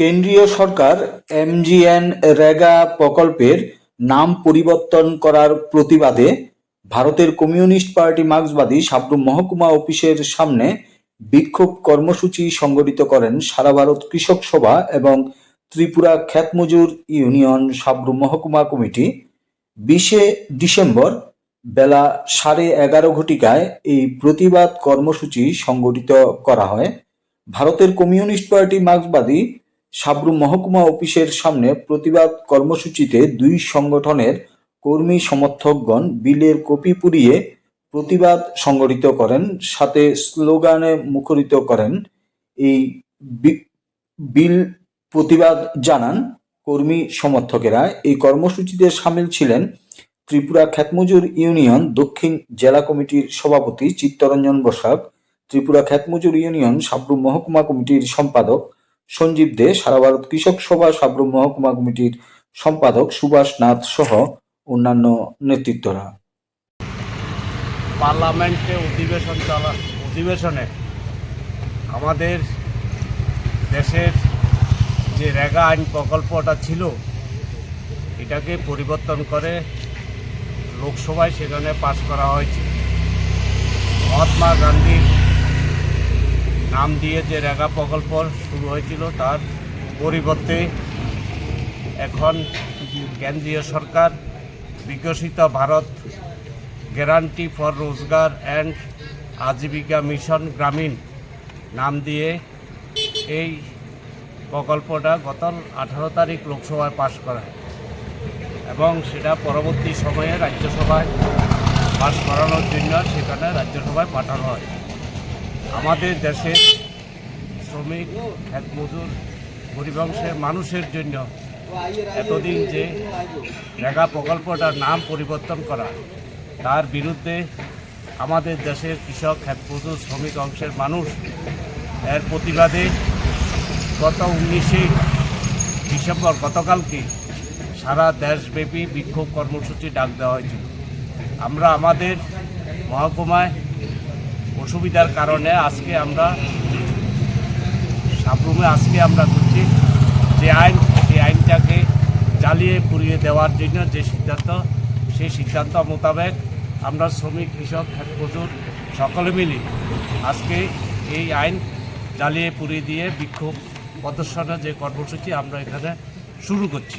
কেন্দ্রীয় সরকার এমজিএন রেগা প্রকল্পের নাম পরিবর্তন করার প্রতিবাদে ভারতের কমিউনিস্ট পার্টি মার্ক্সবাদী সাবরুম মহকুমা অফিসের সামনে বিক্ষোভ কর্মসূচি সংগঠিত করেন সারা ভারত কৃষক সভা এবং ত্রিপুরা খ্যাতমজুর ইউনিয়ন সাবরুম মহকুমা কমিটি। বিশে ডিসেম্বর বেলা সাড়ে এগারো ঘটিকায় এই প্রতিবাদ কর্মসূচি সংগঠিত করা হয়। ভারতের কমিউনিস্ট পার্টি মার্ক্সবাদী সাবরুম মহকুমা অফিসের সামনে প্রতিবাদ কর্মসূচিতে দুই সংগঠনের কর্মী সমর্থকগণ বিলের কপি পুড়িয়ে প্রতিবাদ সংগঠিত করেন, সাথে স্লোগানে মুখরিত করেন। এই বিল প্রতিবাদ জানান কর্মী সমর্থকেরা। এই কর্মসূচিতে সামিল ছিলেন ত্রিপুরা খ্যাতমজুর ইউনিয়ন দক্ষিণ জেলা কমিটির সভাপতি চিত্তরঞ্জন বসাক, ত্রিপুরা খ্যাতমজুর ইউনিয়ন সাবরু মহকুমা কমিটির সম্পাদক সঞ্জীব দে, সারা ভারত কৃষক সভা সাবরুম মহকুমা কমিটির সম্পাদক সুভাষ নাথ সহ অন্যান্য নেতৃত্বরা। পার্লামেন্টে অধিবেশন চলা অধিবেশনে আমাদের দেশের যে রেগা আইন প্রকল্পটা ছিল, এটাকে পরিবর্তন করে লোকসভায় সেখানে পাশ করা হয়েছে। মহাত্মা গান্ধীর নাম দিয়ে যে রেগা প্রকল্প শুরু হয়েছিল, তার পরিবর্তে এখন কেন্দ্রীয় সরকার Viksit Bharat guarantee for Rozgar and Ajeevika mission Gramin নাম দিয়ে এই প্রকল্পটা গত আঠারো তারিখ লোকসভায় পাশ করা। এবং সেটা পরবর্তী সময়ে রাজ্যসভায় পাশ করানোর জন্য সেখানে রাজ্যসভায় পাঠানো হয়। আমাদের দেশের শ্রমিক, এক মজুর গরিবংশের মানুষের জন্য এতদিন যে রেগা প্রকল্পটার নাম পরিবর্তন করা, তার বিরুদ্ধে আমাদের দেশের কৃষক ক্ষেতমজুর শ্রমিক অংশের মানুষ এর প্রতিবাদে গত উনিশে ডিসেম্বর গতকালকে সারা দেশব্যাপী বিক্ষোভ কর্মসূচি ডাক দেওয়া হয়েছিল। আমরা আমাদের মহকুমায় অসুবিধার কারণে আজকে আমরা সাবরুমে আজকে আমরা করছি যে আইন সেই আইনটাকে জ্বালিয়ে পুড়িয়ে দেওয়ার জন্য যে সিদ্ধান্ত, সেই সিদ্ধান্ত মোতাবেক আমরা শ্রমিক, কৃষক মজুর সকলে মিলে আজকে এই আইন জ্বালিয়ে পুড়িয়ে দিয়ে বিক্ষোভ প্রদর্শনের যে কর্মসূচি আমরা এখানে শুরু করছি।